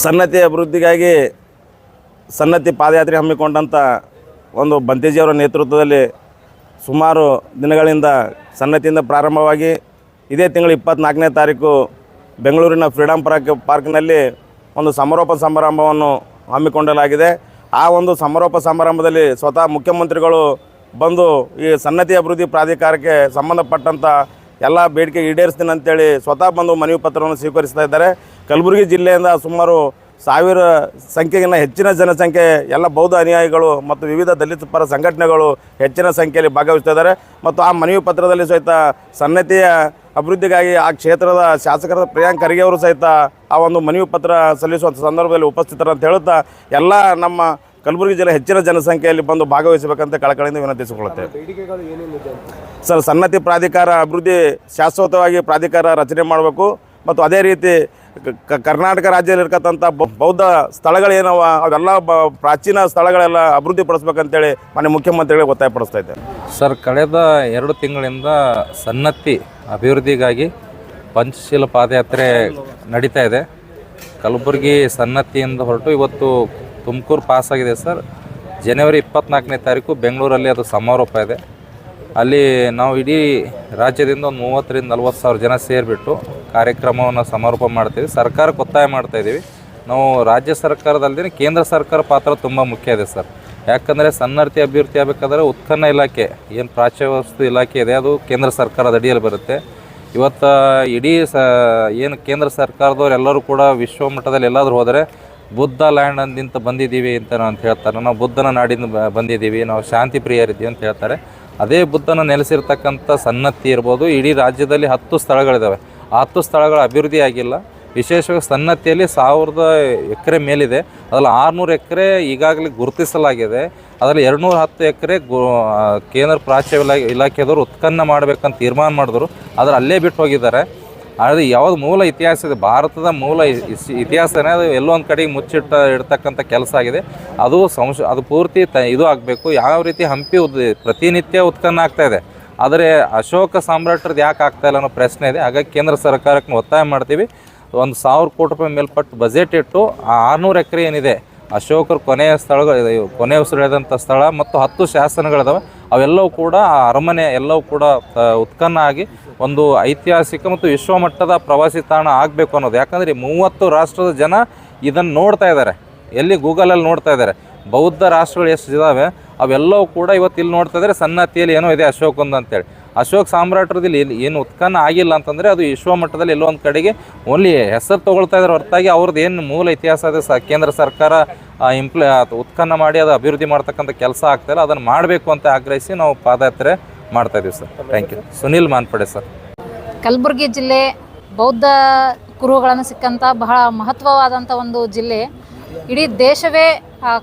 ಸನ್ನತಿ ಅಭಿವೃದ್ಧಿಗಾಗಿ ಸನ್ನತಿ ಪಾದಯಾತ್ರೆ ಹಮ್ಮಿಕೊಂಡಂಥ ಒಂದು ಬಂತೇಜಿಯವರ ನೇತೃತ್ವದಲ್ಲಿ ಸುಮಾರು ದಿನಗಳಿಂದ ಸನ್ನತಿಯಿಂದ ಪ್ರಾರಂಭವಾಗಿ ಇದೇ ತಿಂಗಳು ಇಪ್ಪತ್ತ್ನಾಲ್ಕನೇ ತಾರೀಕು ಬೆಂಗಳೂರಿನ ಫ್ರೀಡಮ್ ಪಾರ್ಕ್ ಪಾರ್ಕ್ನಲ್ಲಿ ಒಂದು ಸಮಾರೋಪ ಸಮಾರಂಭವನ್ನು ಹಮ್ಮಿಕೊಳ್ಳಲಾಗಿದೆ ಆ ಒಂದು ಸಮಾರೋಪ ಸಮಾರಂಭದಲ್ಲಿ ಸ್ವತಃ ಮುಖ್ಯಮಂತ್ರಿಗಳು ಬಂದು ಈ ಸನ್ನತಿ ಅಭಿವೃದ್ಧಿ ಪ್ರಾಧಿಕಾರಕ್ಕೆ ಸಂಬಂಧಪಟ್ಟಂಥ ಎಲ್ಲ ಬೇಡಿಕೆ ಈಡೇರಿಸ್ತೀನಿ ಅಂತೇಳಿ ಸ್ವತಃ ಬಂದು ಮನವಿ ಪತ್ರವನ್ನು ಸ್ವೀಕರಿಸ್ತಾ ಇದ್ದಾರೆ. ಕಲಬುರಗಿ ಜಿಲ್ಲೆಯಿಂದ ಸುಮಾರು ಸಾವಿರ ಸಂಖ್ಯೆಗಿಂತ ಹೆಚ್ಚಿನ ಜನಸಂಖ್ಯೆ, ಎಲ್ಲ ಬೌದ್ಧ ಅನುಯಾಯಿಗಳು ಮತ್ತು ವಿವಿಧ ದಲಿತ ಪರ ಸಂಘಟನೆಗಳು ಹೆಚ್ಚಿನ ಸಂಖ್ಯೆಯಲ್ಲಿ ಭಾಗವಹಿಸ್ತಾ ಇದ್ದಾರೆ. ಮತ್ತು ಆ ಮನವಿ ಪತ್ರದಲ್ಲಿ ಸಹಿತ ಸನ್ನತಿಯ ಅಭಿವೃದ್ಧಿಗಾಗಿ ಆ ಕ್ಷೇತ್ರದ ಶಾಸಕರ ಪ್ರಿಯಾಂಕ್ ಖರ್ಗೆ ಅವರು ಸಹಿತ ಆ ಒಂದು ಮನವಿ ಪತ್ರ ಸಲ್ಲಿಸುವಂಥ ಸಂದರ್ಭದಲ್ಲಿ ಉಪಸ್ಥಿತರಂತ ಹೇಳುತ್ತಾ, ಎಲ್ಲ ನಮ್ಮ ಕಲಬುರಗಿ ಜಿಲ್ಲೆ ಹೆಚ್ಚಿನ ಜನಸಂಖ್ಯೆಯಲ್ಲಿ ಬಂದು ಭಾಗವಹಿಸಬೇಕಂತ ಕಳಕಳಿಯಿಂದ ವಿನಂತಿಸಿಕೊಳ್ಳುತ್ತೇವೆ ಸರ್ ಸನ್ನತಿ ಪ್ರಾಧಿಕಾರ ಅಭಿವೃದ್ಧಿ ಶಾಶ್ವತವಾಗಿ ಪ್ರಾಧಿಕಾರ ರಚನೆ ಮಾಡಬೇಕು ಮತ್ತು ಅದೇ ರೀತಿ ಕರ್ನಾಟಕ ರಾಜ್ಯದಲ್ಲಿರ್ತಕ್ಕಂಥ ಇರ್ತಕ್ಕಂಥ ಬೌದ್ಧ ಸ್ಥಳಗಳೇನವ ಅವೆಲ್ಲ ಬ ಪ್ರಾಚೀನ ಸ್ಥಳಗಳೆಲ್ಲ ಅಭಿವೃದ್ಧಿ ಪಡಿಸ್ಬೇಕಂತೇಳಿ ಮನೆ ಮುಖ್ಯಮಂತ್ರಿಗಳಿಗೆ ಒತ್ತಾಯಪಡಿಸ್ತಾ ಇದ್ದೆ ಸರ್ ಕಳೆದ ಎರಡು ತಿಂಗಳಿಂದ ಸನ್ನತಿ ಅಭಿವೃದ್ಧಿಗಾಗಿ ಪಂಚಶೀಲ ಪಾದಯಾತ್ರೆ ನಡೀತಾ ಇದೆ. ಕಲಬುರಗಿ ಸನ್ನತಿಯಿಂದ ಹೊರಟು ಇವತ್ತು ತುಮಕೂರು ಪಾಸ್ ಆಗಿದೆ ಸರ್. ಜನವರಿ ಇಪ್ಪತ್ನಾಲ್ಕನೇ ತಾರೀಕು ಬೆಂಗಳೂರಲ್ಲಿ ಅದು ಸಮಾರೋಪ ಇದೆ. ಅಲ್ಲಿ ನಾವು ಇಡೀ ರಾಜ್ಯದಿಂದ ಒಂದು ಮೂವತ್ತರಿಂದ ನಲ್ವತ್ತು ಸಾವಿರ ಜನ ಸೇರಿಬಿಟ್ಟು ಕಾರ್ಯಕ್ರಮವನ್ನು ಸಮಾರೋಪ ಮಾಡ್ತೀವಿ. ಸರ್ಕಾರಕ್ಕೆ ಒತ್ತಾಯ ಮಾಡ್ತಾಯಿದ್ದೀವಿ ನಾವು ರಾಜ್ಯ ಸರ್ಕಾರದಲ್ಲದೆ ಕೇಂದ್ರ ಸರ್ಕಾರ ಪಾತ್ರ ತುಂಬ ಮುಖ್ಯ ಇದೆ ಸರ್. ಯಾಕಂದರೆ ಸನ್ನರ್ತಿ ಅಭಿವೃದ್ಧಿ ಆಗಬೇಕಾದ್ರೆ ಉತ್ಖನ್ನ ಇಲಾಖೆ, ಏನು ಪ್ರಾಚ್ಯ ವಸ್ತು ಇಲಾಖೆ ಇದೆ, ಅದು ಕೇಂದ್ರ ಸರ್ಕಾರದ ಅಡಿಯಲ್ಲಿ ಬರುತ್ತೆ. ಇವತ್ತು ಇಡೀ ಸ, ಏನು ಕೇಂದ್ರ ಸರ್ಕಾರದವ್ರು ಎಲ್ಲರೂ ಕೂಡ ವಿಶ್ವಮಟ್ಟದಲ್ಲಿ ಎಲ್ಲಾದರೂ ಹೋದರೆ ಬುದ್ಧ ಲ್ಯಾಂಡ್ ಅಂದಿಂತ ಬಂದಿದ್ದೀವಿ ಅಂತ ಅಂತ ಹೇಳ್ತಾರೆ. ನಾವು ಬುದ್ಧನ ನಾಡಿಂದ ಬಂದಿದ್ದೀವಿ. ನಾವು ಶಾಂತಿ ಪ್ರಿಯರಿದ್ದೀವಿ ಅಂತ ಹೇಳ್ತಾರೆ. ಅದೇ ಬುದ್ಧನ ನೆಲೆಸಿರ್ತಕ್ಕಂಥ ಸನ್ನತಿ ಇರ್ಬೋದು. ಇಡೀ ರಾಜ್ಯದಲ್ಲಿ ಹತ್ತು ಸ್ಥಳಗಳಿದ್ದಾವೆ ಆ ಹತ್ತು ಸ್ಥಳಗಳ ಅಭಿವೃದ್ಧಿ ಆಗಿಲ್ಲ. ವಿಶೇಷವಾಗಿ ಸನ್ನತಿಯಲ್ಲಿ ಸಾವಿರದ ಎಕರೆ ಮೇಲಿದೆ. ಅದರಲ್ಲಿ ಆರುನೂರು ಎಕರೆ ಈಗಾಗಲೇ ಗುರುತಿಸಲಾಗಿದೆ. ಅದರಲ್ಲಿ ಎರಡುನೂರ ಹತ್ತು ಎಕರೆ ಗು ಕೇಂದ್ರ ಪ್ರಾಚ್ಯ ಇಲಾಖೆ ಇಲಾಖೆದವರು ಉತ್ಖನ್ನ ಮಾಡಬೇಕಂತ ತೀರ್ಮಾನ ಮಾಡಿದ್ರು. ಆದರೆ ಅಲ್ಲೇ ಬಿಟ್ಟು ಹೋಗಿದ್ದಾರೆ. ಅದು ಯಾವ್ದು ಮೂಲ ಇತಿಹಾಸ ಇದೆ ಭಾರತದ ಮೂಲ ಇತಿಹಾಸನೇ ಅದು ಎಲ್ಲೋ ಒಂದು ಕಡೆಗೆ ಮುಚ್ಚಿಟ್ಟ ಇಡ್ತಕ್ಕಂಥ ಕೆಲಸ ಆಗಿದೆ. ಅದು ಸಂಶ ಅದು ಪೂರ್ತಿ ತ ಇದು ಆಗಬೇಕು. ಯಾವ ರೀತಿ ಹಂಪಿ ಉದ್ ಪ್ರತಿನಿತ್ಯ ಉತ್ಖನ್ನ ಆಗ್ತಾ ಇದೆ. ಆದರೆ ಅಶೋಕ ಸಾಮ್ರಾಟ್ರದ್ದು ಯಾಕೆ ಆಗ್ತಾ ಇಲ್ಲ ಅನ್ನೋ ಪ್ರಶ್ನೆ ಇದೆ. ಹಾಗಾಗಿ ಕೇಂದ್ರ ಸರ್ಕಾರಕ್ಕೆ ಒತ್ತಾಯ ಮಾಡ್ತೀವಿ. ಒಂದು ಸಾವಿರ ಕೋಟಿ ರೂಪಾಯಿ ಮೇಲ್ಪಟ್ಟು ಬಜೆಟ್ ಇಟ್ಟು ಆ ಆರುನೂರು ಎಕರೆ ಏನಿದೆ, ಅಶೋಕರು ಕೊನೆಯ ಸ್ಥಳಗಳು ಕೊನೆಯ ಉಸಿರೆಳೆದಂಥ ಸ್ಥಳ ಮತ್ತು ಹತ್ತು ಶಾಸನಗಳಿದಾವೆ. ಅವೆಲ್ಲವೂ ಕೂಡ ಆ ಅರಮನೆ ಎಲ್ಲವೂ ಕೂಡ ಉತ್ಪನ್ನ ಆಗಿ ಒಂದು ಐತಿಹಾಸಿಕ ಮತ್ತು ವಿಶ್ವಮಟ್ಟದ ಪ್ರವಾಸಿ ತಾಣ ಆಗಬೇಕು ಅನ್ನೋದು. ಯಾಕಂದರೆ ಮೂವತ್ತು ರಾಷ್ಟ್ರದ ಜನ ಇದನ್ನು ನೋಡ್ತಾ ಇದ್ದಾರೆ. ಎಲ್ಲಿ ಗೂಗಲಲ್ಲಿ ನೋಡ್ತಾ ಇದ್ದಾರೆ. ಬೌದ್ಧ ರಾಷ್ಟ್ರಗಳು ಎಷ್ಟು ಇದ್ದಾವೆ ಅವೆಲ್ಲವೂ ಕೂಡ ಇವತ್ತು ಇಲ್ಲಿ ನೋಡ್ತಾ ಇದ್ದಾರೆ. ಸನ್ನತಿಯಲ್ಲಿ ಏನೋ ಇದೆ ಅಶೋಕಂದು ಅಂತೇಳಿ. ಅಶೋಕ್ ಸಾಮ್ರಾಟ್ರದಲ್ಲಿ ಏನು ಉತ್ಖನ್ನ ಆಗಿಲ್ಲ ಅಂತಂದರೆ ಅದು ವಿಶ್ವ ಮಟ್ಟದಲ್ಲಿ ಎಲ್ಲೋ ಒಂದು ಕಡೆಗೆ ಓನ್ಲಿ ಹೆಸರು ತೊಗೊಳ್ತಾ ಇದ್ದಾರೆ ಹೊರತಾಗಿ ಅವ್ರದ್ದು ಏನು ಮೂಲ ಇತಿಹಾಸ ಇದೆ, ಸ ಕೇಂದ್ರ ಸರ್ಕಾರ ಇಂಪ್ಲ ಉತ್ಖನ್ನ ಮಾಡಿ ಅದು ಅಭಿವೃದ್ಧಿ ಮಾಡ್ತಕ್ಕಂಥ ಕೆಲಸ ಆಗ್ತಾಯಿಲ್ಲ ಅದನ್ನು ಮಾಡಬೇಕು ಅಂತ ಆಗ್ರಹಿಸಿ ನಾವು ಪಾದಯಾತ್ರೆ ಮಾಡ್ತಾ ಇದ್ದೀವಿ sir. Thank you Sunil Manpade sir. Kalaburagi ಜಿಲ್ಲೆ ಬೌದ್ಧ ಕುರುಹುಗಳನ್ನು ಸಿಕ್ಕಂಥ ಬಹಳ ಮಹತ್ವವಾದಂಥ ಒಂದು ಜಿಲ್ಲೆ. ಇಡೀ ದೇಶವೇ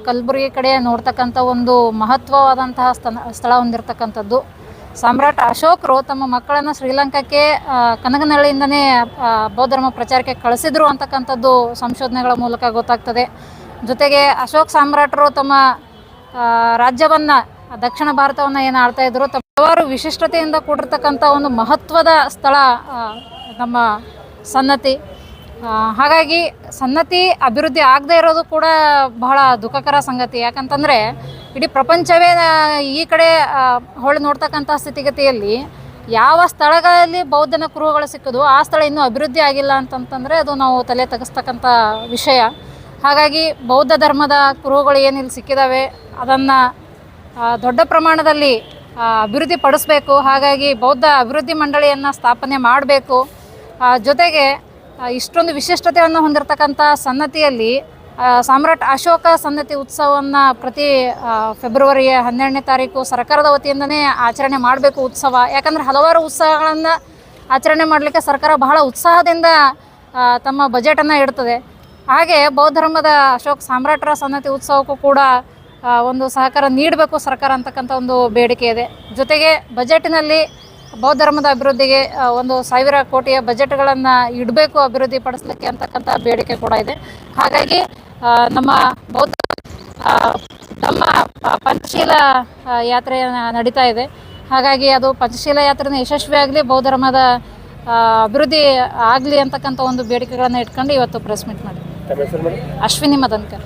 ಕಲಬುರಗಿ ಕಡೆ ನೋಡ್ತಕ್ಕಂಥ ಒಂದು ಮಹತ್ವವಾದಂತಹ ಸ್ಥಳ ಸ್ಥಳ ಹೊಂದಿರತಕ್ಕಂಥದ್ದು. ಸಾಮ್ರಾಟ್ ಅಶೋಕರು ತಮ್ಮ ಮಕ್ಕಳನ್ನು ಶ್ರೀಲಂಕಾಕ್ಕೆ ಆ, ಬೌದ್ಧ ಧರ್ಮ ಪ್ರಚಾರಕ್ಕೆ ಕಳಿಸಿದ್ರು ಅಂತಕ್ಕಂಥದ್ದು ಸಂಶೋಧನೆಗಳ ಮೂಲಕ ಗೊತ್ತಾಗ್ತದೆ. ಜೊತೆಗೆ ಅಶೋಕ್ ಸಾಮ್ರಾಟರು ತಮ್ಮ ರಾಜ್ಯವನ್ನು ದಕ್ಷಿಣ ಭಾರತವನ್ನು ಏನು ಆಳ್ತಾ ಇದ್ರು ಹಲವಾರು ವಿಶಿಷ್ಟತೆಯಿಂದ ಕೂಡಿರ್ತಕ್ಕಂಥ ಒಂದು ಮಹತ್ವದ ಸ್ಥಳ ನಮ್ಮ ಸನ್ನತಿ. ಹಾಗಾಗಿ ಸನ್ನತಿ ಅಭಿವೃದ್ಧಿ ಆಗದೆ ಇರೋದು ಕೂಡ ಬಹಳ ದುಃಖಕರ ಸಂಗತಿ. ಯಾಕಂತಂದರೆ ಇಡೀ ಪ್ರಪಂಚವೇ ಈ ಕಡೆ ಹೊಳೆ ನೋಡ್ತಕ್ಕಂಥ ಸ್ಥಿತಿಗತಿಯಲ್ಲಿ ಯಾವ ಸ್ಥಳಗಳಲ್ಲಿ ಬೌದ್ಧನ ಕುರುಹುಗಳು ಸಿಕ್ಕೋದು ಆ ಸ್ಥಳ ಇನ್ನೂ ಅಭಿವೃದ್ಧಿ ಆಗಿಲ್ಲ ಅಂತಂತಂದರೆ ಅದು ನಾವು ತಲೆ ತಗ್ಸ್ತಕ್ಕಂಥ ವಿಷಯ. ಹಾಗಾಗಿ ಬೌದ್ಧ ಧರ್ಮದ ಕುರುಹುಗಳು ಏನಿಲ್ಲಿ ಸಿಕ್ಕಿದಾವೆ, ಅದನ್ನು ದೊಡ್ಡ ಪ್ರಮಾಣದಲ್ಲಿ ಅಭಿವೃದ್ಧಿ ಪಡಿಸ್ಬೇಕು. ಹಾಗಾಗಿ ಬೌದ್ಧ ಅಭಿವೃದ್ಧಿ ಮಂಡಳಿಯನ್ನು ಸ್ಥಾಪನೆ ಮಾಡಬೇಕು. ಜೊತೆಗೆ ಇಷ್ಟೊಂದು ವಿಶಿಷ್ಟತೆಯನ್ನು ಹೊಂದಿರತಕ್ಕಂಥ ಸನ್ನತಿಯಲ್ಲಿ ಸಾಮ್ರಾಟ್ ಅಶೋಕ ಸನ್ನತಿ ಉತ್ಸವವನ್ನು ಪ್ರತಿ ಫೆಬ್ರವರಿ ಹನ್ನೆರಡನೇ ತಾರೀಕು ಸರ್ಕಾರದ ವತಿಯಿಂದನೇ ಆಚರಣೆ ಮಾಡಬೇಕು ಉತ್ಸವ. ಯಾಕಂದರೆ ಹಲವಾರು ಉತ್ಸವಗಳನ್ನು ಆಚರಣೆ ಮಾಡಲಿಕ್ಕೆ ಸರ್ಕಾರ ಬಹಳ ಉತ್ಸಾಹದಿಂದ ತಮ್ಮ ಬಜೆಟನ್ನು ಇಡ್ತದೆ. ಹಾಗೆ ಬೌದ್ಧ ಧರ್ಮದ ಅಶೋಕ್ ಸಾಮ್ರಾಟರ ಸನ್ನತಿ ಉತ್ಸವಕ್ಕೂ ಕೂಡ ಒಂದು ಸಹಕಾರ ನೀಡಬೇಕು ಸರ್ಕಾರ ಅಂತಕ್ಕಂಥ ಒಂದು ಬೇಡಿಕೆ ಇದೆ. ಜೊತೆಗೆ ಬಜೆಟ್ನಲ್ಲಿ ಬೌದ್ಧ ಧರ್ಮದ ಅಭಿವೃದ್ಧಿಗೆ ಒಂದು ಸಾವಿರ ಕೋಟಿಯ ಬಜೆಟ್ಗಳನ್ನು ಇಡಬೇಕು ಅಭಿವೃದ್ಧಿ ಪಡಿಸಲಿಕ್ಕೆ ಅಂತಕ್ಕಂಥ ಬೇಡಿಕೆ ಕೂಡ ಇದೆ. ಹಾಗಾಗಿ ನಮ್ಮ ಬೌದ್ಧ ನಮ್ಮ ಪಂಚಶೀಲ ಯಾತ್ರೆ ನಡೀತಾ ಇದೆ. ಹಾಗಾಗಿ ಅದು ಪಂಚಶೀಲ ಯಾತ್ರೆನ ಯಶಸ್ವಿಯಾಗಲಿ ಬೌದ್ಧ ಧರ್ಮದ ಅಭಿವೃದ್ಧಿ ಆಗಲಿ ಅಂತಕ್ಕಂಥ ಒಂದು ಬೇಡಿಕೆಗಳನ್ನು ಇಟ್ಕೊಂಡು ಇವತ್ತು press meet madam? Ashwini Madankar.